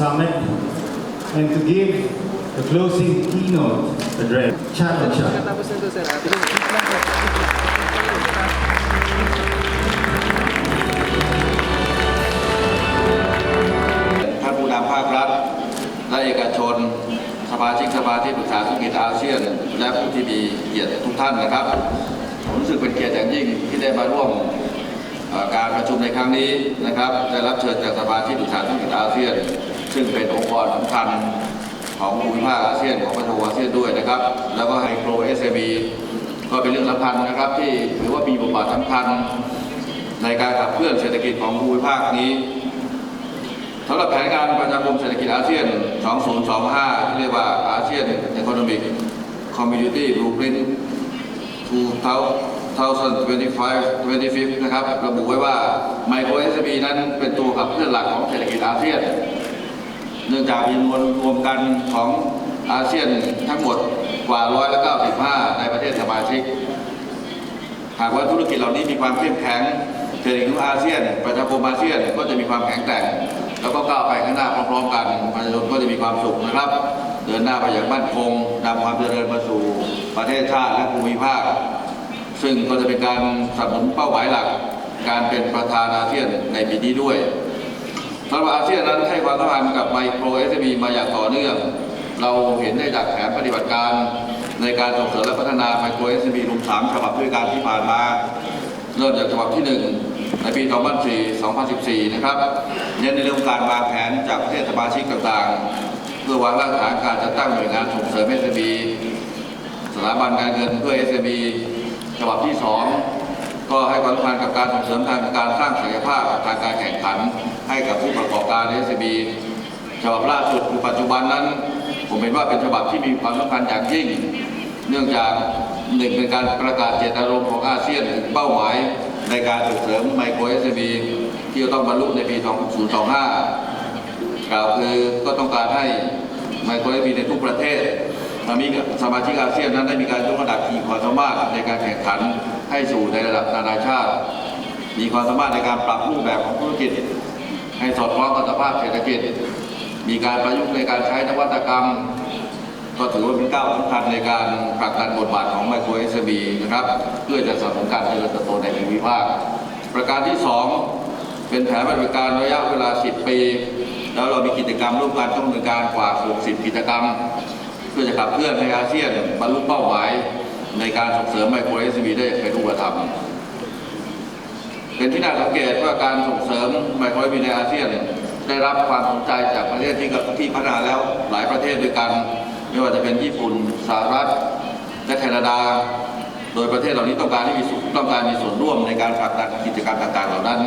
Summit and to give the closing keynote address, Chato Chat. Tapos na doon, sir. ah. Please lang po. ท่านผู้นำภาครัฐและเอกชนสมาชิกสภาที่ปรึกษาธุรกิจอาเซียน และผู้ที่มีเกียรติทุกท่านนะครับ ผมรู้สึกเป็นเกียรติอย่างยิ่งที่ได้มาร่วมการประชุมในครั้งนี้นะครับ ได้รับเชิญจากสภาที่ปรึกษาธุรกิจอาเซียน ซึ่งเป็นองค์กรสำคัญของภูมิภาคอาเซียนของประเทศอาเซียนด้วยนะครับ แล้วก็ไฮโปรเอสเอก็เป็นเรื่องสำคัญนะครับ ที่ถือว่ามีบทบาทสำคัญในการขับเคลื่อนเศรษฐกิจของภูมิภาคนี้สำหรับแผนการประชาคมเศรษฐกิจอาเซียน 2025 ที่เรียกว่าอาเซียน Economic Community Blueprint 2025นะครับ ระบุไว้ว่าไมโคร SME นั้นเป็นตัวขับเคลื่อนหลักของเศรษฐกิจอาเซียน เนื่องจากมีมวลรวมกันของอาเซียนทั้งหมดกว่าร้อยละ95 ในประเทศสมาชิก หากว่าธุรกิจเหล่านี้มีความเข้มแข็งเศรษฐกิจของอาเซียน ประชาคมอาเซียนก็จะมีความแข็งแกร่งแล้วก็ก้าวไปข้างหน้าพร้อมๆกันประชาชนก็จะมีความสุขนะครับ เดินหน้าไปอย่างมั่นคงนำความเจริญมาสู่ประเทศชาติและภูมิภาค ซึ่งก็จะเป็นการสนับสนุนเป้าหมายหลัก การเป็นประธานอาเซียนในปีนี้ด้วย สำหรับอาเซียนนั้นให้ความสำคัญกับไมโครเอสมีมาอย่างต่อเนื่อง เราเห็นได้จากแผนปฏิบัติการในการส่งเสริมและพัฒนาไมโครเอสมีรวมสามฉบับด้วยกันที่ผ่านมา เริ่มจากฉบับที่ 1 ในปี 2004 2014 นะครับเน้นในเรื่องการวางแผนจากประเทศสมาชิกต่างๆ เพื่อวางรากฐานการจัดตั้งหน่วยงานส่งเสริม SME สถาบันการเงินเพื่อ SME ฉบับที่ 2 ก็ให้ความสำคัญกับการส่งเสริมทางการสร้างศักยภาพทางการแข่งขัน ให้กับผู้ประกอบการ SME ฉบับล่าสุดคือปัจจุบันนั้น ผมเห็นว่าเป็นฉบับที่มีความสำคัญอย่างยิ่ง เนื่องจากหนึ่งเป็นการประกาศเจตนารมณ์ของอาเซียนถึงเป้าหมายในการส่งเสริมไมโคร SME ที่จะต้องบรรลุในปี 2025 กล่าวคือก็ต้องการให้ไมโคร SME ในทุกประเทศ มามีสมาชิกอาเซียนนั้นได้มีการยกระดับขีดความสามารถในการแข่งขันให้สู่ในระดับนานาชาติ มีความสามารถในการปรับรูปแบบของธุรกิจ ให้สอดคล้องกับสภาพเศรษฐกิจ มีการประยุกต์ในการใช้นวัตกรรม ก็ถือว่าเป็นก้าวสำคัญในการผลักดันบทบาทของไมโครเอสบีนะครับ เพื่อจะสนับสนุนการเจริญเติบโตในภูมิภาค ประการที่ 2 เป็นแผนปฏิบัติการระยะเวลา 10 ปี แล้วเรามีกิจกรรมร่วมกันต้องดำเนินการกว่า 60 กิจกรรม เพื่อจะขับเคลื่อนให้อาเซียนบรรลุเป้าหมาย ในการส่งเสริมไมโครเอสบีได้อย่างเป็นรูปธรรมเป็นที่น่าสังเกตว่าการส่งเสริมไมโครเอสบีในอาเซียนได้รับความสนใจจากประเทศที่กับที่พัฒนาแล้วหลายประเทศด้วยกัน ไม่ว่าจะเป็นญี่ปุ่นสหรัฐและแคนาดา โดยประเทศเหล่านี้ต้องการที่มีส่วนต้องการมีส่วนร่วมในการผลักดันกิจกรรมต่างๆ เหล่านั้น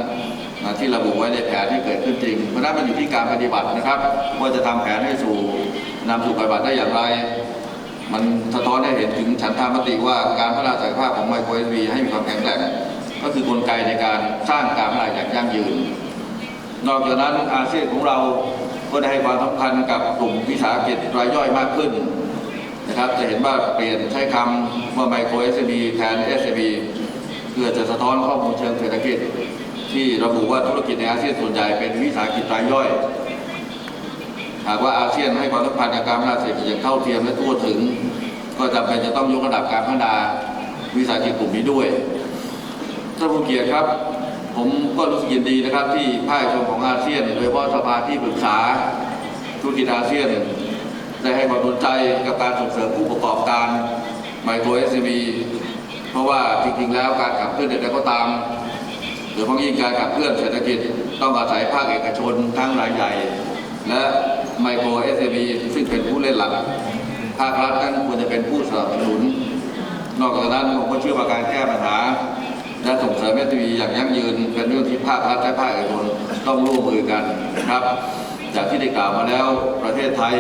นะที่ระบุไว้ในแผนที่เกิดขึ้นจริง เพราะนั้นมันอยู่ที่การปฏิบัตินะครับว่าจะทำแผนให้สู่ นำสู่ปฏิบัติได้อย่างไร มันสะท้อนให้เห็นถึงฉันทามติว่าการพัฒนาศักยภาพของไมโครเอสวีให้มีความแข็งแกร่งก็คือกลไกในการสร้างการพัฒนาอย่างยั่งยืน นอกจากนั้นอาเซียนของเราก็ได้ให้ความสำคัญกับกลุ่มวิสาหกิจรายย่อยมากขึ้นนะครับจะเห็นว่าเปลี่ยนใช้คำว่าไมโคร SME แทน SME เพื่อจะสะท้อนข้อมูลเชิงเศรษฐกิจ ที่ระบุว่าธุรกิจในอาเซียนส่วนใหญ่เป็นวิสาหกิจรายย่อย หากว่าอาเซียนให้ความสำคัญกับการพัฒนาเศรษฐกิจอย่างเท่าเทียมและทั่วถึง ก็จำเป็นจะต้องยกระดับการพัฒนาวิสาหกิจกลุ่มนี้ด้วยท่านผู้เกียรติครับ ผมก็รู้สึกยินดีนะครับ ที่ภาคชนของอาเซียนโดยเฉพาะสภาที่ปรึกษาธุรกิจอาเซียน ได้ให้ความสนใจกับการส่งเสริมผู้ประกอบการไมโครเอสบีเพราะว่าจริงๆแล้วการขับเคลื่อนใดๆก็ตามหรือพ้องยิ่งการขับเคลื่อนเศรษฐกิจต้องอาศัยภาคเอกชนทั้งรายใหญ่ และ ไมโครเอสบีซึ่งเป็นผู้เล่นหลัก ภาครัฐนั้นควรจะเป็นผู้สนับสนุน นอกจากนั้นผมก็เชื่อว่าการแก้ปัญหา และส่งเสริมเอสบีอย่างยั่งยืน เป็นเรื่องที่ภาครัฐและภาคเอกชนต้องร่วมมือกันครับจากที่ได้กล่าวมาแล้วประเทศไทย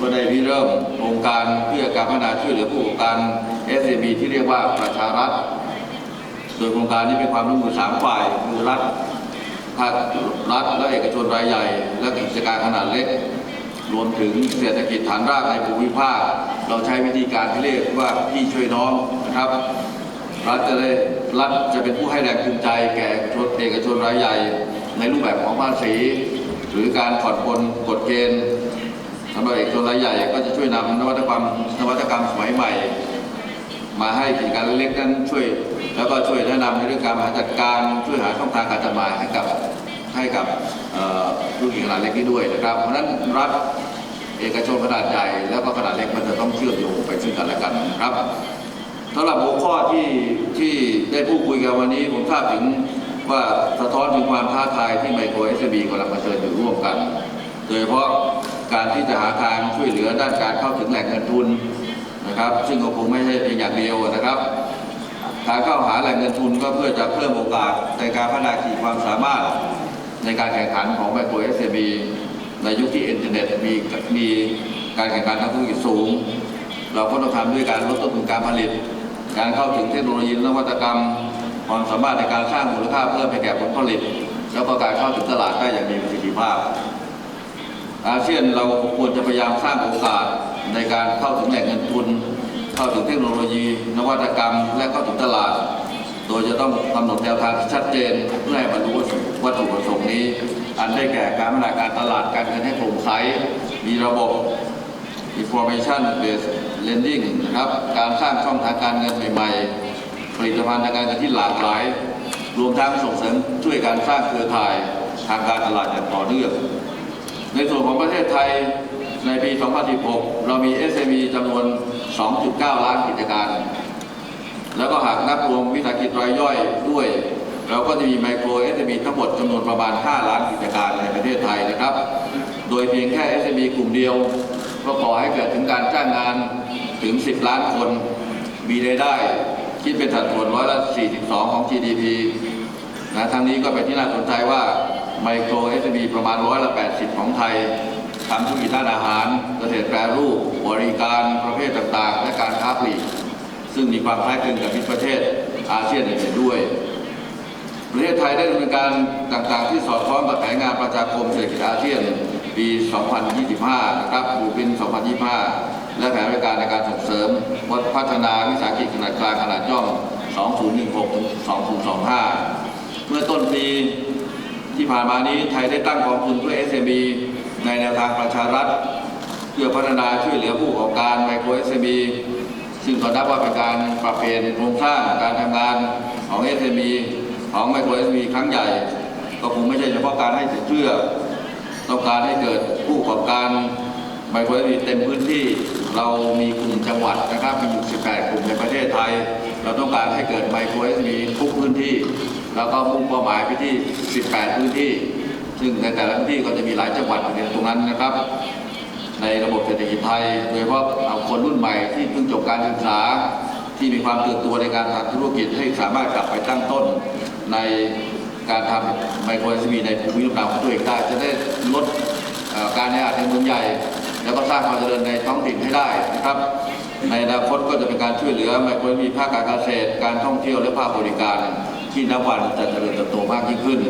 ก็ได้ริเริ่มโครงการเพื่อการพัฒนาช่วยเหลือผู้ประกอบการ SME ที่เรียกว่าประชารัฐ โดยโครงการนี้เป็นความร่วมมือสามฝ่ายคือรัฐภาครัฐและเอกชนรายใหญ่ และกิจการขนาดเล็ก รวมถึงเศรษฐกิจฐานรากในภูมิภาค เราใช้วิธีการที่เรียกว่าพี่ช่วยน้องนะครับ รัฐจะได้รัฐจะเป็นผู้ให้แรงจูงใจ แก่ชนเอกชนรายใหญ่ ในรูปแบบของภาษี หรือการผ่อนปลนกฎเกณฑ์สำหรับเอกชนรายใหญ่ก็จะช่วยนำนวัตกรรมนวัตกรรมสมัยใหม่ มาให้กิจการเล็กๆนั้นช่วย แล้วก็ช่วยแนะนำในเรื่องการบริหารจัดการช่วยหาช่องทางการจำหน่ายให้กับ ให้กับธุรกิจขนาดเล็กนี้ด้วยนะครับเพราะฉะนั้นรัฐเอกชนขนาดใหญ่แล้วก็ขนาดเล็กมันจะต้องเชื่อมโยงไปซึ่งกันและกันนะครับสำหรับหัวข้อที่ที่ได้พูดคุยกันวันนี้ผมทราบถึงว่าสะท้อนถึงความท้าทายที่ไมโครเอสบีกำลังเผชิญอยู่ร่วมกัน โดยเฉพาะการที่จะหาทางช่วยเหลือด้านการเข้าถึงแหล่งเงินทุนนะครับ ซึ่งก็คงไม่ใช่เพียงอย่างเดียวนะครับการเข้าหาแหล่งเงินทุนก็เพื่อจะเพิ่มโอกาสในการพัฒนาขีดความสามารถ ในการแข่งขันของไมโครเอสเมีในยุคที่อินเทอร์เน็ตมีมีการแข่งขันทางธุรกิจสูง เราก็ต้องทำด้วยการลดต้นทุนการผลิต การเข้าถึงเทคโนโลยีนวัตกรรม ความสามารถในการสร้างมูลค่าเพิ่มให้แก่ผลผลิต แล้วก็การเข้าถึงตลาดได้อย่างมีประสิทธิภาพ อาเซียนเราควรจะพยายามสร้างโอกาสในการเข้าถึงแหล่งเงินทุน เข้าถึงเทคโนโลยี นวัตกรรม และเข้าถึงตลาด โดยจะต้องกำหนดแนวทางที่ชัดเจนเพื่อให้บรรลุวัตถุ วัตถุประสงค์นี้ อันได้แก่การพัฒนาการตลาดการเงินให้โปร่งใสมีระบบ information based lending นะครับการสร้างช่องทางการเงินใหม่ๆผลิตภัณฑ์ทางการเงินที่หลากหลาย รวมทั้งส่งเสริมช่วยการสร้างเครือข่ายทางการตลาดอย่างต่อเนื่องในส่วนของประเทศไทยในปี 2016 เรามี SME จำนวน 2.9 ล้านกิจการ แล้วก็หากนับรวมวิสาหกิจรายย่อยด้วย เราก็จะมีไมโคร SME ทั้งหมดจำนวนประมาณ 5 ล้านกิจการในประเทศไทยนะครับ โดยเพียงแค่ SME กลุ่มเดียวก็ก่อให้เกิดถึงการจ้างงานถึง 10 ล้านคน มีรายได้ คิดเป็นสัดส่วนร้อยละ 42 ของ GDP นะทั้งนี้ก็เป็นที่น่าสนใจว่าไมโคร SME ประมาณร้อยละ 80 ของไทยทำธุรกิจด้านอาหาร เกษตรแปรรูป บริการประเภทต่างๆ และการค้าปลีกซึ่งมีความคล้ายคลึงกับมิตรประเทศอาเซียนอื่นด้วย ประเทศไทยได้ดำเนินการต่างๆ ที่สอดคล้องกับแผนงานประชาคมเศรษฐกิจอาเซียนปี 2025 นะครับบูปิน 2025 และแผนริการในการส่งเสริมวัฒพัฒนาวิสาหกิจขนาดกลางขนาดย่อม 2016-2025 เมื่อต้นปีที่ผ่านมานี้ไทยได้ตั้งกองทุนเพื่อ SME ในแนวทางประชารัฐ เพื่อพัฒนาช่วยเหลือผู้ประกอบการไมโคร SME ซึ่งตอนนับว่าเป็นการปรับเปลี่ยนโครงสร้างการทำงานของ SME ของไมโคร SME ครั้งใหญ่ ก็คงไม่ใช่เฉพาะการให้สินเชื่อ ต้องการให้เกิดผู้ประกอบการไมโคร SME เต็มพื้นที่เรามีกลุ่มจังหวัดนะครับมีอยู่18 กลุ่มในประเทศไทย เราต้องการให้เกิดไมโคร SME ทุกพื้นที่ แล้วก็มุ่งเป้าหมายไปที่ 18 พื้นที่ ซึ่งในแต่ละพื้นที่ก็จะมีหลายจังหวัดอยู่ในตรงนั้นนะครับ ในระบบเศรษฐกิจไทย โดยเฉพาะเอาคนรุ่นใหม่ที่เพิ่งจบการศึกษา ที่มีความตื่นตัวในการทำธุรกิจให้สามารถกลับไปตั้งต้นในการทำไมโครเอสมีในภูมิลำเนาของตัวเองได้จะได้ลดการแออัดในเมืองใหญ่ แล้วก็สร้างความเจริญในท้องถิ่นให้ได้นะครับ ในอนาคตก็จะเป็นการช่วยเหลือไมโครเอสมีภาคการเกษตร การท่องเที่ยวและภาคบริการที่นับวันจะเจริญเติบโตมากยิ่งขึ้น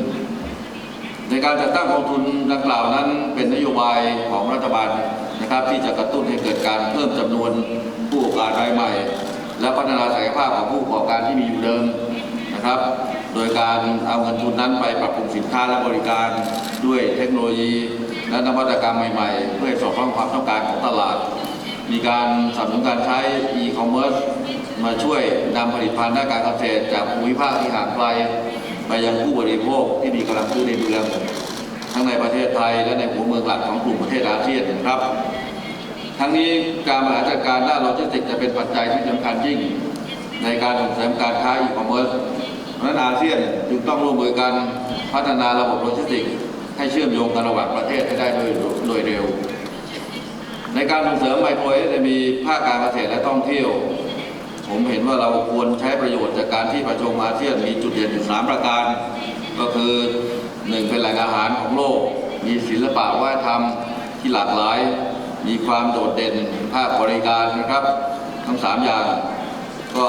ในการจัดตั้งกองทุนดังกล่าวนั้น เป็นนโยบายของรัฐบาลนะครับ ที่จะกระตุ้นให้เกิดการเพิ่มจำนวนผู้ประกอบการรายใหม่ และพัฒนาศักยภาพของผู้ประกอบการที่มีอยู่เดิมนะครับ โดยการเอาเงินทุนนั้นไปปรับปรุงสินค้าและบริการด้วยเทคโนโลยี และนวัตกรรมใหม่ๆ เพื่อสอดคล้องความต้องการของตลาด มีการสนับสนุนการใช้ e-commerce มาช่วยนำผลิตภัณฑ์ด้านการเกษตรจากภูมิภาคที่ห่างไกลไปยังผู้บริโภคที่มีกำลังซื้อในเมืองทั้งในประเทศไทยและในหัวเมืองหลักของกลุ่มประเทศอาเซียนนะครับ ทั้งนี้การบริหารจัดการด้านโลจิสติกส์จะเป็นปัจจัยที่สำคัญยิ่ง ในการส่งเสริมการค้าอีคอมเมิร์ซเพราะฉะนั้นอาเซียนจึงต้องร่วมมือกันพัฒนาระบบโลจิสติกส์ให้เชื่อมโยงกันระหว่างประเทศให้ได้โดยโดยเร็ว ในการส่งเสริมไมโครเอสมีภาคการเกษตรและท่องเที่ยว ผมเห็นว่าเราควรใช้ประโยชน์จากการที่ประชุมอาเซียนมีจุดเด่นอยู่สามประการ ก็คือหนึ่งเป็นแหล่งอาหารของโลก มีศิลปะวัฒนธรรมที่หลากหลาย มีความโดดเด่นภาคบริการนะครับ ทั้งสามอย่าง ก็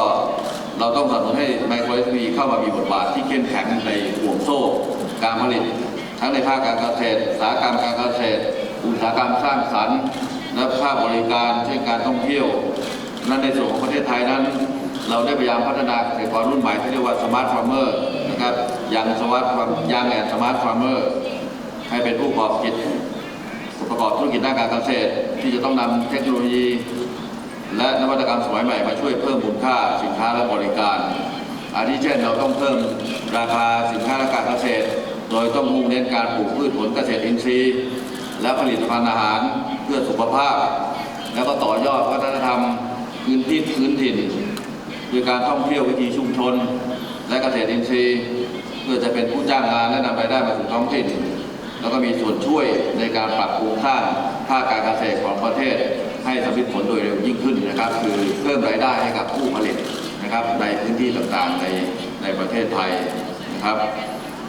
เราต้องสนับสนุนให้ไมโครเอสมีเข้ามามีบทบาทที่เข้มแข็งในห่วงโซ่การผลิต ทั้งในภาคการเกษตรสาหกรรมการเกษตร อุตสาหกรรมสร้างสรรค์ และภาคบริการเช่นการท่องเที่ยว นั้นในส่วนของประเทศไทยนั้น เราได้พยายามพัฒนาเกษตรกรรุ่นใหม่ที่เรียกว่าสมาร์ทฟาร์มเมอร์นะครับยังสวัสดิ์ยังแอนสมาร์ทฟาร์มเมอร์ให้เป็นผู้ประกอบกิจ ประกอบธุรกิจด้านการเกษตร ที่จะต้องนำเทคโนโลยี และนวัตกรรมสมัยใหม่มาช่วยเพิ่มมูลค่าสินค้าและบริการอาทิเช่นเราต้องเพิ่มราคาสินค้าและการเกษตร โดยต้องมุ่งเน้นการปลูกพืชผลเกษตรอินทรีย์ และผลิตภัณฑ์อาหารเพื่อสุขภาพ แล้วก็ต่อยอดวัฒนธรรมพื้นที่พื้นถิ่นด้วยการท่องเที่ยววิถีชุมชน และเกษตรอินทรีย์ เพื่อจะเป็นผู้จ้างงานและนำรายได้มาสู่ท้องถิ่น แล้วก็มีส่วนช่วยในการปรับปรุงสร้างภาคการเกษตรของประเทศ ให้สำเร็จผลโดยเร็วยิ่งขึ้นนะครับ คือเพิ่มรายได้ให้กับผู้ผลิตนะครับ ในพื้นที่ต่างๆในในประเทศไทยนะครับ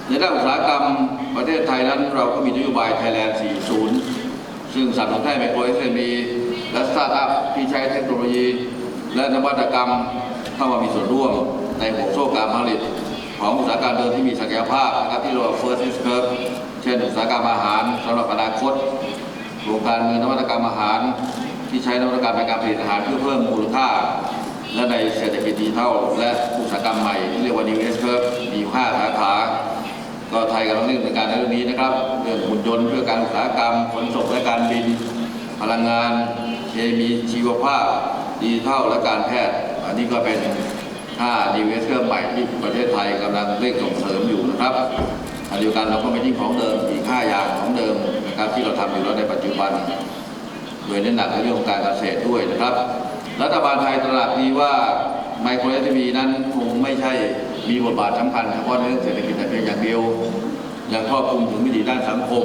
ในด้านอุตสาหกรรมประเทศไทยนั้นเราก็มีนโยบาย Thailand 40 ซึ่งสนับสนุนให้ไมโครเอสเอ็มีและสตาร์ทอัพที่ใช้เทคโนโลยี และนวัตกรรมเข้ามามีส่วนร่วมในห่วงโซ่การผลิต ของอุตสาหกรรมเดิมที่มีศักยภาพนะครับที่เรียกว่า first curve ช่นอุตสาหกรรมอาหารสำหรับอนาคตโครงการมืองนวัตกรรมอาหาร ที่ใช้นวัตกรรมในการผลิตอาหารเพื่อเพิ่มมูลค่า และในเศรษฐกิจดิจิทัลและอุตสาหกรรมใหม่ที่เรียกว่า new S curve มีอยู่ห้าสาขาก็ไทยกำลังเร่งดำเนินการในเรื่องนี้นะครับเรื่องหุ่นยนต์เพื่อการอุตสาหกรรมขนส่งและการบิน พลังงานเคมีชีวภาพดิจิทัลและการแพทย์ อันนี้ก็เป็น5 new S curve ใหม่ที่ประเทศไทยกำลังเร่งส่งเสริมอยู่นะครับ อันเดียวกันเราก็ไม่ทิ้งของเดิมอีก5อย่างของเดิมนะครับที่เราทำอยู่แล้วในปัจจุบัน โดยเน้นหนักในเรื่องของการเกษตรด้วยนะครับ รัฐบาลไทยตระหนักดีว่าไมโครเอสมีนั้นคงไม่ใช่มีบทบาทสำคัญเฉพาะในเรื่องเศรษฐกิจแต่เพียงอย่างเดียวยังครอบคลุมถึงวิถีด้านสังคม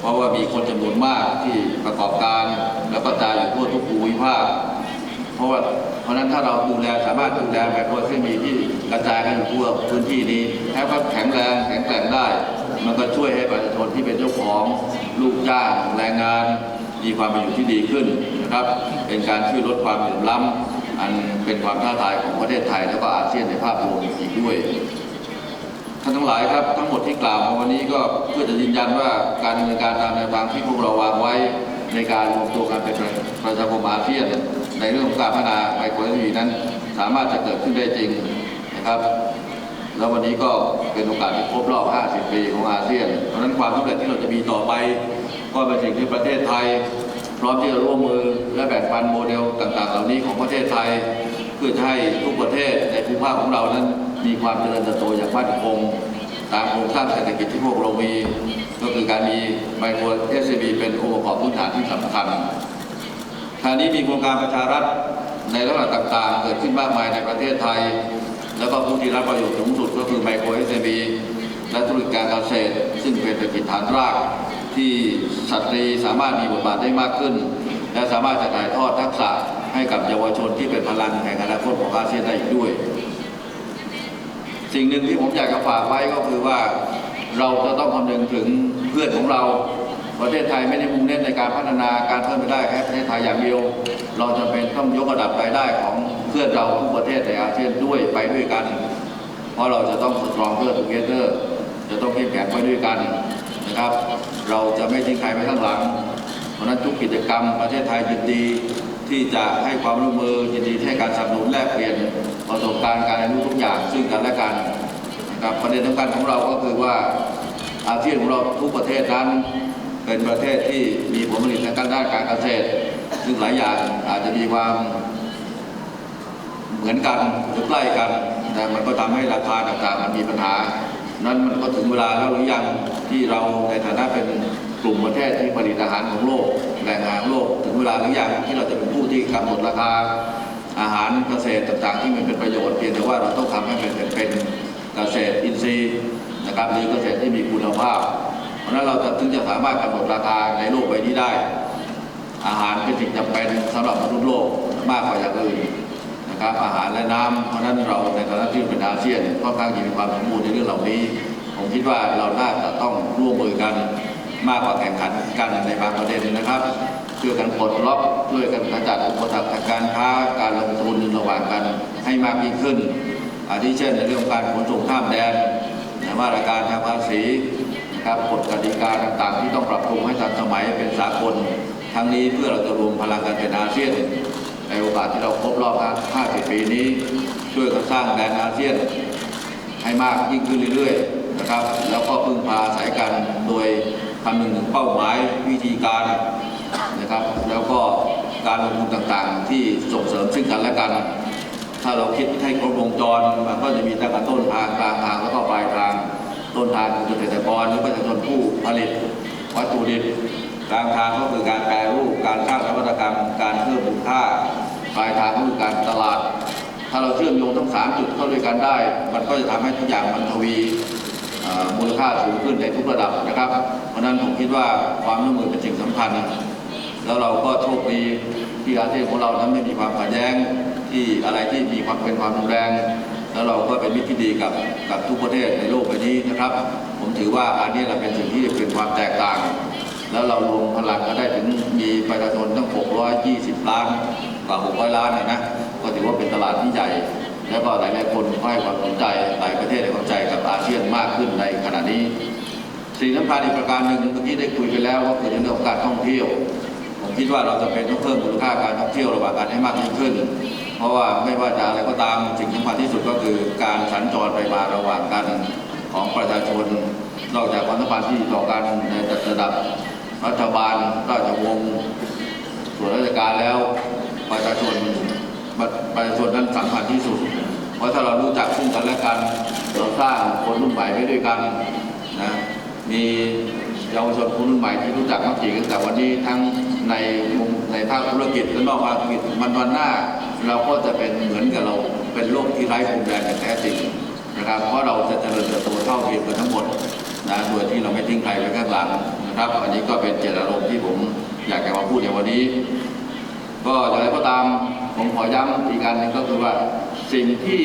เพราะว่ามีคนจำนวนมากที่ประกอบการ แล้วก็กระจายอยู่ทั่วทุกภูมิภาค เพราะว่าเพราะนั้นถ้าเราดูแลสามารถดูแลแบบโปรเซมีที่กระจายกันอยู่ทั่วพื้นที่นี้ให้เขาแข็งแรงแข็งแกร่งได้ มันก็ช่วยให้ประชาชนที่เป็นเจ้าของลูกจ้างแรงงาน มีความเป็นอยู่ที่ดีขึ้นนะครับ เป็นการช่วยลดความเหลื่อมล้ำอันเป็นความท้าทายของประเทศไทยแล้วก็อาเซียนในภาพรวมอีกด้วยท่านทั้งหลายครับทั้งหมดที่กล่าวมาวันนี้ก็เพื่อจะยืนยันว่าการดำเนินการตามแนวทางที่พวกเราวางไว้ในการรวมตัวกันเป็นประชาคมอาเซียน ในเรื่องของการพัฒนาไมโครเทคโนโลยีนั้น สามารถจะเกิดขึ้นได้จริงนะครับ แล้ววันนี้ก็เป็นโอกาสที่ครบรอบ 50 ปีของอาเซียน เพราะนั้นความสำเร็จที่เราจะมีต่อไป ก็เป็นสิ่งที่ประเทศไทย พร้อมที่จะร่วมมือและแบ่งปันโมเดลต่างๆ เหล่านี้ของประเทศไทยเพื่อจะให้ทุกประเทศในภูมิภาคของเรานั้น มีความเจริญเติบโตอย่างมั่นคงตามโครงสร้างเศรษฐกิจที่พวกเรามี ก็คือการมีไมโครเอสบีเป็นองค์ประกอบพื้นฐานที่สำคัญ ทางนี้มีโครงการประชารัฐในลักษณะต่างๆ เกิดขึ้นมากมายในประเทศไทย แล้วก็ผู้ที่รับประโยชน์สูงสุดก็คือไมโครเอสบีและธุรกิจการเกษตร ซึ่งเป็นเศรษฐกิจฐานรากที่สตรีสามารถมีบทบาทได้มากขึ้น และสามารถจะถ่ายทอดทักษะให้กับเยาวชนที่เป็นพลังแห่งอนาคตของอาเซียนได้อีกด้วย สิ่งหนึ่งที่ผมอยากจะฝากไว้ก็คือว่าเราจะต้องคำนึงถึงเพื่อนของเรา ประเทศไทยไม่ได้มุ่งเน้นในการพัฒนาการเพิ่มรายได้แค่ประเทศไทยอย่างเดียว เราจะเป็นต้องยกระดับรายได้ของเพื่อนเราทุกประเทศในอาเซียนด้วยไปด้วยกัน เพราะเราจะต้องสตรองเพื่อทูเกเตอร์จะต้องเข้มแข็งไปด้วยกันนะครับ เราจะไม่ทิ้งใครไว้ข้างหลัง เพราะนั้นทุกกิจกรรมประเทศไทยยินดีที่จะให้ความร่วมมือยินดีให้การสนับสนุนแลกเปลี่ยนประสบการณ์การเรียนรู้ทุกอย่างซึ่งกันและกันนะครับประเด็นสำคัญของเราก็คือว่าอาเซียนของเราทุกประเทศนั้น เป็นประเทศที่มีผลผลิตทางการด้านการเกษตร ซึ่งหลายอย่างอาจจะมีความเหมือนกันหรือใกล้กันแต่มันก็ทำให้ราคาต่างๆมันมีปัญหา นั้นมันก็ถึงเวลาแล้วหรือยังที่เราในฐานะเป็นกลุ่มประเทศที่ผลิตอาหารของโลกแหล่งอาหารของโลกถึงเวลาหรือยังที่เราจะเป็นผู้ที่กำหนดราคาอาหารเกษตรต่างๆ ที่มันเป็นประโยชน์เพียงแต่ว่าเราต้องทำให้มันเป็นเกษตรอินทรีย์นะครับหรือเกษตรที่มีคุณภาพ เพราะนั้นเราจะถึงจะสามารถกำหนดราคาในโลกใบนี้ได้ อาหารเป็นสิ่งจำเป็นสำหรับมนุษย์โลกมากกว่าอย่างอื่นนะครับอาหารและน้ำเพราะนั้นเราในฐานะที่เป็นอาเซียนค่อนข้างจะมีความสมบูรณ์ในเรื่องเหล่านี้ ผมคิดว่าเราน่าจะต้องร่วมมือกันมากกว่าแข่งขันกันในบางประเด็นนะครับช่วยกันปลดล็อกช่วยกันขจัดอุปสรรคทางการค้าการลงทุนระหว่างกันให้มากยิ่งขึ้นอาทิเช่นในเรื่องการขนส่งข้ามแดนในมาตรการทางภาษี นะครับกฎกติกาต่างๆ ที่ต้องปรับปรุงให้ทันสมัยเป็นสากล ทั้งนี้เพื่อเราจะรวมพลังกันเป็นอาเซียน ในโอกาสที่เราครบรอบ 50 ปีนี้ ช่วยกันสร้างแบรนอาเซียน ให้มากยิ่งขึ้นเรื่อยๆนะครับ แล้วก็พึ่งพาอายกันโดยคำนึงถึงเป้าหมายวิธีการนะครับ แล้วก็การลงทุนต่างๆ ที่ส่งเสริมซึ่งกันและกัน ถ้าเราคิดให้ครบวงจรมันก็จะมีตั้งแต่ต้นทางกลางทางแล้วก็ปลายทาง ต้นทางคือเกษตรกรหรือประชาชนผู้ผลิตวัตถุดิบกลางทางก็คือการแปรรูปการสร้างนวัตกรรม การเพิ่มมูลค่าปลายทางก็คือการตลาด ถ้าเราเชื่อมโยงทั้งสามจุดเข้าด้วยกันได้ มันก็จะทำให้ทุกอย่างมันทวีมูลค่าสูงขึ้นในทุกระดับนะครับ เพราะฉะนั้นผมคิดว่าความร่วมมือเป็นสิ่งสำคัญ แล้วเราก็โชคดีที่อาเซียนของเรานั้นไม่มีความขัดแย้งที่อะไรที่มีความเป็นความรุนแรง แล้วเราก็เป็นมิตรที่ดีกับกับทุกประเทศในโลกใบนี้นะครับ ผมถือว่าอันนี้เราเป็นสิ่งที่เป็นความแตกต่าง แล้วเรารวมพลังกันได้ถึงมีประชาชนตั้ง 620 ล้านกว่า600 ล้านนะนะก็ถือว่าเป็นตลาดที่ใหญ่ แล้วก็หลายๆคนก็ให้ความสนใจหลายประเทศให้ความสนใจกับอาเซียนมากขึ้นในขณะนี้สิ่งสำคัญอีกประการหนึ่งเมื่อกี้ได้คุยไปแล้วก็คือในเรื่องของการท่องเที่ยว คิดว่าเราจะเป็นต้องเพิ่มมูลค่าการท่องเที่ยวระหว่างกันให้มากยิ่งขึ้น เพราะว่าไม่ว่าจะอะไรก็ตามสิ่งสำคัญที่สุดก็คือการสัญจรไปมาระหว่างกันของประชาชน นอกจากความสัมพันธ์ที่ต่อกันในระดับรัฐบาลราชวงศ์ส่วนราชการแล้วประชาชนประชาชนนั้นสำคัญที่สุด เพราะถ้าเรารู้จักซึ่งกันและกันเราสร้างคนรุ่นใหม่ไว้ด้วยกันนะมีเยาวชนคนรุ่นใหม่ที่รู้จักมักจีกันแต่วันนี้ทั้ง ในในภาคธุรกิจและนอกภาคธุรกิจมันวันหน้า เราก็จะเป็นเหมือนกับเราเป็นโลกที่ไร้พรมแดนอย่างแท้จริงนะครับ เพราะเราจะเจริญเติบโตเท่าเทียมกันทั้งหมดนะโดยที่เราไม่ทิ้งใครไว้ข้างหลังนะครับ อันนี้ก็เป็นเจตนารมณ์ที่ผมอยากจะมาพูดในวันนี้ ก็อย่างไรก็ตามผมขอย้ำอีกการหนึ่งก็คือว่าสิ่งที่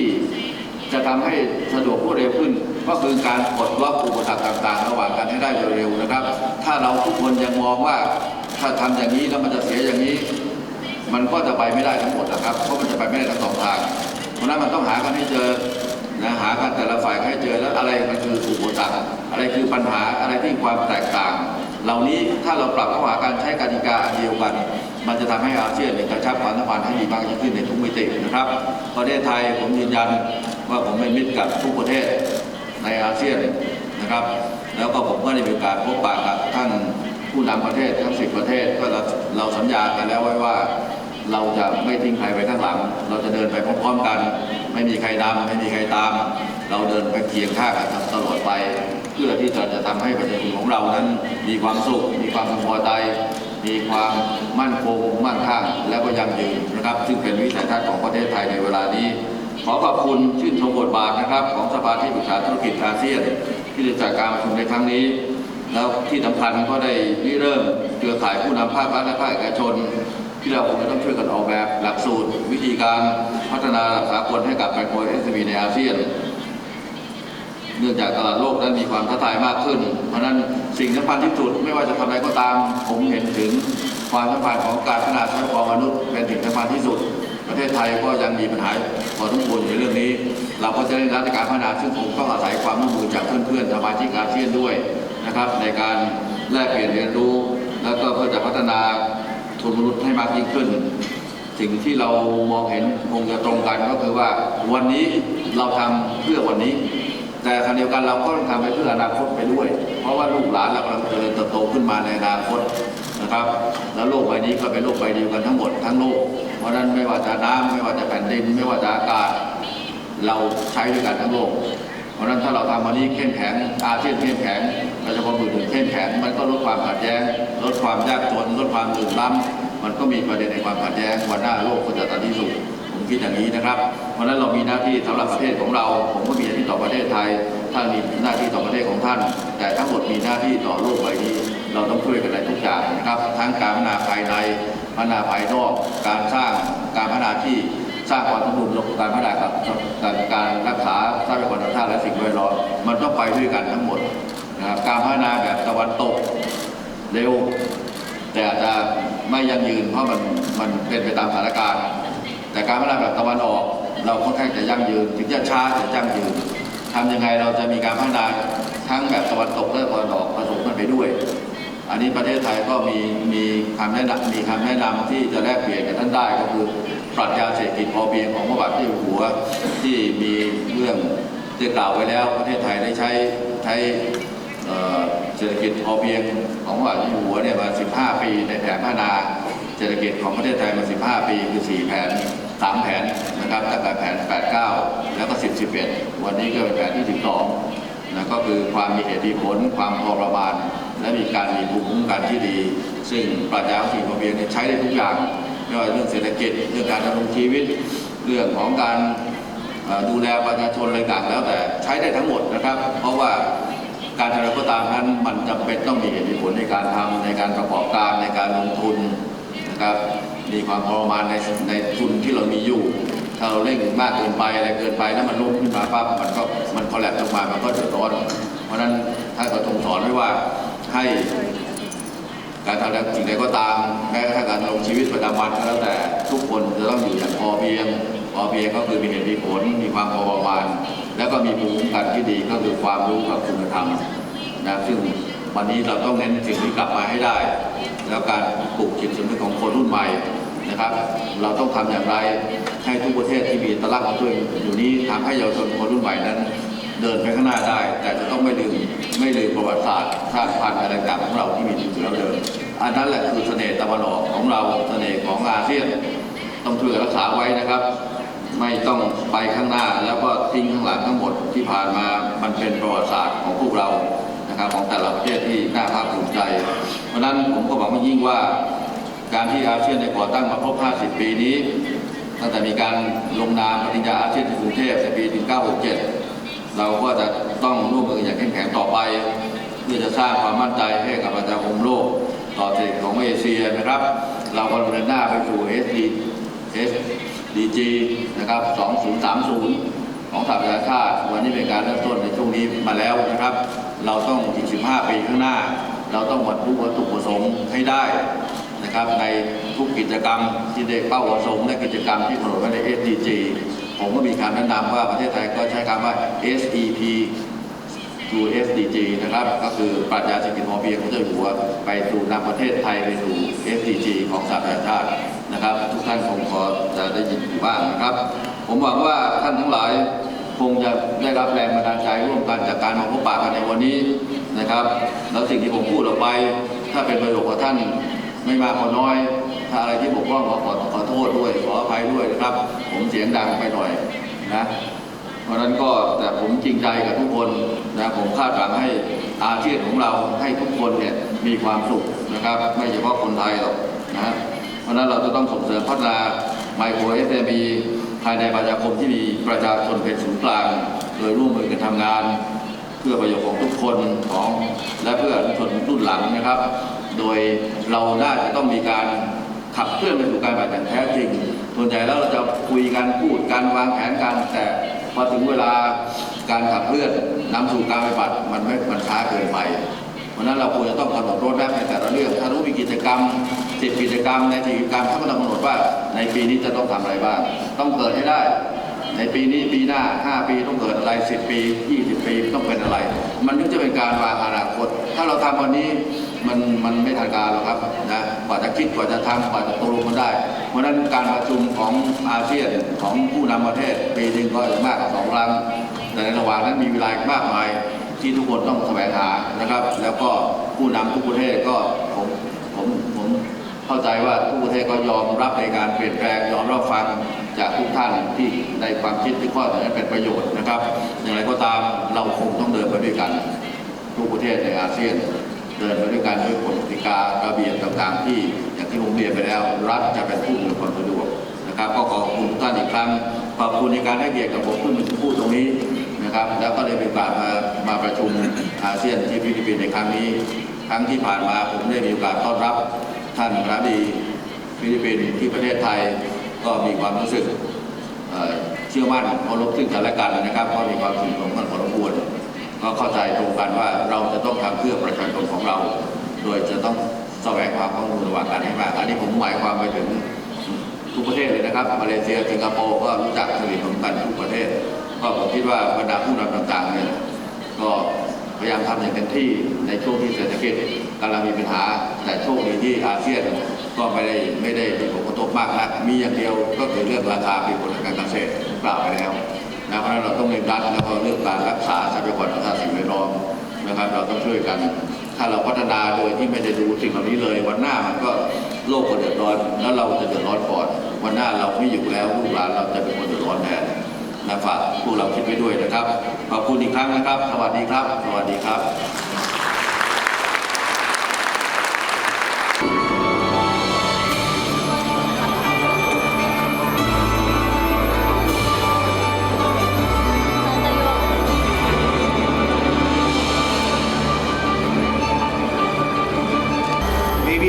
จะทำให้สะดวกรวดเร็วขึ้น ก็คือการปลดล็อกอุปสรรคต่างๆ ระหว่างกันให้ได้เร็วๆนะครับ ถ้าเราทุกคนยังมองว่าถ้าทำอย่างนี้แล้วมันจะเสียอย่างนี้ มันก็จะไปไม่ได้ทั้งหมดนะครับเพราะมันจะไปไม่ได้ทั้งสองทาง เพราะนั้นมันต้องหากันให้เจอนะหากันแต่ละฝ่ายให้เจอแล้วอะไรมันคืออุปสรรคอะไรคือปัญหาอะไรที่ความแตกต่าง เหล่านี้ถ้าเราปรับเข้าหาการใช้กติกาอันเดียวกัน มันจะทำให้อาเซียนเนี่ยกระชับความสัมพันธ์ให้ดีมากยิ่งขึ้นในทุกมิตินะครับ ประเทศไทยผมยืนยันว่าผมเป็นมิตรกับทุกประเทศ ในอาเซียนนะครับ แล้วก็ผมก็ได้มีโอกาสพบปะกับท่านผู้นำประเทศทั้งสิประเทศก็เราเราสัญญากันแล้วไว้ว่า เราจะไม่ทิ้งใครไว้ข้างหลัง เราจะเดินไปพร้อมๆกัน ไม่มีใครนำไม่มีใครตาม เราเดินไปเคียงข้างกันตลอดไป เพื่อที่จะจะทำให้ประชาชนของเรานั้น มีความสุข มีความพอใจมีความมั่นคงมั่งคั่งและก็ยั่งยืนนะครับ ซึ่งเป็นวิสัยทัศน์ของประเทศไทยในเวลานี้ ขอขอบคุณชื่นชมบทบาทนะครับ ของสภาที่ปรึกษาธุรกิจอาเซียน ที่ได้จัดการประชุมในครั้งนี้ แล้วที่สำคัญก็ได้ริเริ่มเครือข่ายผู้นำภาครัฐและภาคเอกชน ที่เราคงจะต้องช่วยกันออกแบบหลักสูตร วิธีการพัฒนาหลักสากลให้กับไมโครเอสในอาเซียน เนื่องจากตลาดโลกนั้นมีความท้าทายมากขึ้น เพราะฉะนั้นสิ่งสำคัญที่สุดไม่ว่าจะทำอะไรก็ตาม ผมเห็นถึงความสำคัญของการพัฒนาทรัพยากรมนุษย์เป็นสิ่งสำคัญที่สุด ประเทศไทยก็ยังมีปัญหาพอสมควรในเรื่องนี้ เราก็จะได้รับการพัฒนาซึ่งผมต้องอาศัยความร่วมมือจากเพื่อนๆสมาชิกอาเซียนด้วยนะครับ ในการแลกเปลี่ยนเรียนรู้ แล้วก็เพื่อจะพัฒนาทุนมนุษย์ให้มากยิ่งขึ้น สิ่งที่เรามองเห็นคงจะตรงกันก็คือว่าวันนี้เราทำเพื่อวันนี้ แต่ขณะเดียวกันเราก็ต้องทำไปเพื่ออนาคตไปด้วย เพราะว่าลูกหลานเรากำลังเจริญเติบโตขึ้นมาในอนาคต นะครับ แล้วโลกใบนี้ก็เป็นโลกใบเดียวกันทั้งหมดทั้งโลก เพราะฉะนั้นไม่ว่าจะน้ำไม่ว่าจะแผ่นดิน ไม่ว่าจะอากาศ เราใช้ด้วยกันทั้งโลก เพราะฉะนั้นถ้าเราทำวันนี้เข้มแข็งอาเซียนเข้มแข็งประชาชนอื่นๆเข้มแข็งมันก็ลดความขัดแย้งลดความยากจนลดความเหลื่อมล้ำมันก็มีประเด็นในความขัดแย้งวันหน้าโลกก็จะตันที่สุดผมคิดอย่างนี้นะครับ เพราะฉะนั้นเรามีหน้าที่สำหรับประเทศของเรา ผมก็มีหน้าที่ต่อประเทศไทยท่านมีหน้าที่ต่อประเทศของท่าน แต่ทั้งหมดมีหน้าที่ต่อโลกใบนี้ เราต้องช่วยกันในทุกอย่างนะครับ ทั้งการพัฒนาภายในพัฒนาภายนอกการสร้างการพัฒนาที่สร้างความสมดุลระหว่างการพัฒนากับกับการรักษาทรัพยากรธรรมชาติและสิ่งแวดล้อมมันต้องไปด้วยกันทั้งหมดนะครับการพัฒนาแบบตะวันตกเร็ว แต่อาจจะไม่ยั่งยืนเพราะมันมันเป็นไปตามสถานการณ์ แต่การพัฒนาแบบตะวันออก เราค่อนข้างจะยั่งยืนถึงจะช้าแต่ยั่งยืนทำยังไงเราจะมีการพัฒนาทั้งแบบตะวันตกและตะวันออกผสมกันไปด้วย อันนี้ประเทศไทยก็มีมีคำแนะนำมีคำแนะนำที่จะแลกเปลี่ยนกับท่านได้ก็คือปรัชญาเศรษฐกิจพอเพียงของพระบาทที่หัวที่มีเรื่องได้กล่าวไว้แล้ว ประเทศไทยได้ใช้ใช้เศรษฐกิจพอเพียงของพระบาทที่หัวเนี่ยมา 15 ปีในแผนพัฒนาเศรษฐกิจของประเทศไทยมา 15 ปีคือ 4 แผน 3 แผนนะครับตั้งแต่แผน 89 แล้วก็ 10 11 วันนี้ก็เป็นแผนที่ 12นะก็คือความมีเหตุมีผลความพอประมาณ และมีการมีภูมิคุ้มกันที่ดี ซึ่งปรัชญาของสี่พอเพียงใช้ได้ทุกอย่างไม่ว่าเรื่องเศรษฐกิจเรื่องการดำรงชีวิต เรื่องของการดูแลประชาชนอะไรต่างแล้วแต่ใช้ได้ทั้งหมดนะครับ เพราะว่าการทำอะไรก็ตามนั้นมันจำเป็นต้องมีเหตุผลในการทำในการประกอบการในการลงทุนนะครับมีความพอประมาณในในทุนที่เรามีอยู่ ถ้าเราเร่งมากเกินไปอะไรเกินไปแล้วมันล้มขึ้นมาปั๊บมันก็มันคอลแลบลงมามันก็เดือดร้อน เพราะฉะนั้นท่านก็ทรงสอนไว้ว่า ให้การทำสิ่งใดก็ตามแม้กระทั่งการดำรงชีวิตประจำวันก็แล้วแต่ทุกคนจะต้องอยู่อย่างพอเพียงพอเพียงก็คือมีเหตุมีผลมีความพอประมาณ แล้วก็มีภูมิคุ้มกันที่ดีก็คือความรู้กับคุณธรรมนะซึ่งวันนี้เราต้องเน้นสิ่งนี้กลับมาให้ได้ แล้วการปลูกจิตสำนึกของคนรุ่นใหม่นะครับ เราต้องทำอย่างไรให้ทุกประเทศที่มีตลักของตัวเองอยู่นี้ทำให้เยาวชนคนรุ่นใหม่นั้น เดินไปข้างหน้าได้ แต่จะต้องไม่ลืม ไม่ลืมประวัติศาสตร์ชาติพันธุ์อะไรต่างของเราที่มีอยู่แล้วเดิมอันนั้นแหละคือเสน่ห์ตะวันออกของเราเสน่ห์ของอาเซียนต้องช่วยรักษาไว้นะครับ ไม่ต้องไปข้างหน้าแล้วก็ทิ้งข้างหลังทั้งหมดที่ผ่านมามันเป็นประวัติศาสตร์ของพวกเรานะครับของแต่ละประเทศที่น่าภาคภูมิใจ เพราะนั้นผมก็หวังว่ยิ่งว่าการที่อาเซียนได้ก่อตั้งมาครบ 50 ปีนี้ ตั้งแต่มีการลงนามปฏิญญาอาเซียนที่กรุงเทพในปี 1967 เราก็จะ ต้องร่วมมือกันอย่างเข้มแข็งต่อไป เพื่อจะสร้างความมั่นใจให้กับประชาคมโลก ต่อเศรษฐของเอเชียนะครับ เรากำลังเดินหน้าไปสู่ SD SDG นะครับ 2030 ของสหประชาชาติ วันนี้เป็นการเริ่มต้นในช่วงนี้มาแล้วนะครับ เราต้องอีก 15 ปีข้างหน้า เราต้องบรรลุวัตถุประสงค์ให้ได้นะครับในทุกกิจกรรมที่ได้เป้าประสงค์และกิจกรรมที่กำหนดไว้ใน SDG ผมก็มีการแนะนำว่าประเทศไทยก็ใช้คำว่า SEP to SDG นะครับ ก็คือปรัชญาเศรษฐกิจพอเพียงของเจ้าหัว ไปสู่นำประเทศไทยไปสู่ SDG ของสหประชาชาตินะครับ ทุกท่านคงพอจะได้ยินอยู่บ้างนะครับ ผมหวังว่าท่านทั้งหลายคงจะได้รับแรงบันดาลใจร่วมกันจากการมาพบปะกันในวันนี้นะครับ แล้วสิ่งที่ผมพูดออกไป ถ้าเป็นประโยชน์กับท่านไม่มากก็น้อย ถ้าอะไรที่บกพร่องขอขอขอโทษด้วยขออภัยด้วยนะครับ ผมเสียงดังไปหน่อยนะ ราะนั้นก็แต่ผมจริงใจกับทุกคนนะผมคาดหวังให้อาเซียนของเราให้ทุกคนเนี่ยมีความสุขนะครับ ไม่เฉพาะคนไทยหรอกนะเพราะนั้นเราจะต้องส่งเสริมพัฒนาไมโครเอสเอ็มภายในประชาคมที่มีประชาชนเป็นศูนย์กลาง โดยร่วมมือกันทำงาน เพื่อประโยชน์ของทุกคนของและเพื่อชนรุ่นหลังนะครับ โดยเราน่าจะต้องมีการขับเคลื่อนไปสู่การปฏิบัติอย่างแท้จริงส่วนใหญ่แล้วเราจะคุยกันพูดกันวางแผนกันแต่ พอถึงเวลาการขับเคลื่อนนำสู่การปฏิบัติมันไม่มันช้าเกินไปเพราะนั้นเราควรจะต้องกำหนดโรดแมพในแต่ละเรื่องถ้ารู้มีกิจกรรมสิบกิจกรรมในสิบกิจกรรมถ้าก็ต้องกำหนดว่าในปีนี้จะต้องทำอะไรบ้างต้องเกิดให้ได้ ในปีนี้ปีหน้า 5 ปีต้องเกิดอะไร10ปี 20 ปีต้องเป็นอะไร มันถึงจะเป็นการวางอนาคต ถ้าเราทำวันนี้ มันมันไม่ทันการหรอกครับนะกว่าจะคิดกว่าจะทำกว่าจะตกลงกันได้ เพราะฉะนั้นการประชุมของอาเซียนของผู้นำประเทศปีหนึ่งก็มากกว่าสองครั้งแต่ในระหว่างนั้นมีเวลาอีกมากมายที่ทุกคนต้องแสวงหานะครับ แล้วก็ผู้นำทุกประเทศก็ผมผมผมเข้าใจว่าทุกประเทศก็ยอมรับในการเปลี่ยนแปลงยอมรับฟังจากทุกท่านที่ในความคิดที่ข้อเสนอเป็นประโยชน์นะครับ อย่างไรก็ตามเราคงต้องเดินไปด้วยกันทุกประเทศในอาเซียน เดินไปด้วยกันด้วยกฎกติการะเบียบต่างๆ ที่อย่างที่ผมเรียนไปแล้ว รัฐจะเป็นผู้อำนวยความสะดวกนะครับ ก็ขอบคุณทุกท่านอีกครั้งขอบคุณในการให้เกียรติกับผมขึ้นมาพูดตรงนี้นะครับ แล้วก็ได้มีโอกาสมามาประชุมอาเซียนที่ฟิลิปปินส์ในครั้งนี้ ครั้งที่ผ่านมาผมได้มีโอกาสต้อนรับท่านพระดีฟิลิปปินส์ที่ประเทศไทยก็มีความรู้สึกเอ่อเชื่อมั่นเคารพซึ่งกันและกันนะครับก็มีความสนิทสนมกันพอสมควร ก็เข้าใจตรงกันว่าเราจะต้องทำเพื่อประชาชนของเรา โดยจะต้องแสวงความข้อมูลระหว่างกันให้มาก อันนี้ผมหมายความไปถึงทุกประเทศเลยนะครับ มาเลเซีย สิงคโปร์ก็รู้จักสนิทสนมกันทุกประเทศ ก็ผมคิดว่าบรรดาผู้นำต่างๆเนี่ยก็พยายามทำอย่างเต็มที่ในช่วงที่เศรษฐกิจกำลังมีปัญหา แต่โชคดีที่อาเซียนก็ไม่ได้ไม่ได้มีผลกระทบมากนักมีอย่างเดียวก็คือเรื่องราคาปีผลทางการเกษตรกล่าวไปแล้ว นะเพราะนั้นเราต้องเร่งรัดแล้วก็เรื่องการรักษาทรัพยากรธรรมชาติสิ่งแวดล้อมนะครับ เราต้องช่วยกัน ถ้าเราพัฒนาโดยที่ไม่ได้ดูสิ่งเหล่านี้เลย วันหน้ามันก็โลกก็เดือดร้อน แล้วเราจะเดือดร้อนก่อน วันหน้าเราไม่อยู่แล้วลูกหลานเราจะเป็นคนเดือดร้อนแทนนะฝากพวกเราคิดไว้ด้วยนะครับขอบคุณอีกครั้งนะครับ สวัสดีครับ สวัสดีครับ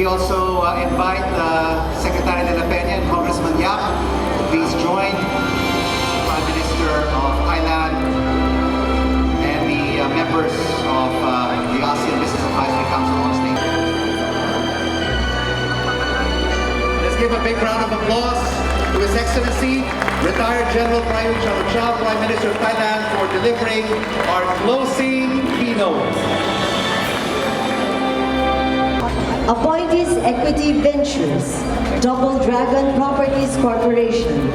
Maybe also uh, invite uh, Secretary de la Peña and Congressman Yap to please join Prime Minister of Thailand and the uh, members of uh, the ASEAN Business Advisory Council on stage. Let's give a big round of applause to His Excellency, retired General Prayut Chan-o-cha, Prime Minister of Thailand, for delivering our closing keynote. Appointees Equity Ventures, Double Dragon Properties Corporation,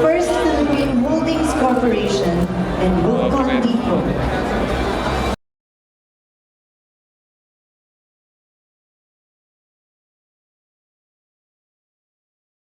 First Philippine Holdings Corporation, and Wilcon Depot.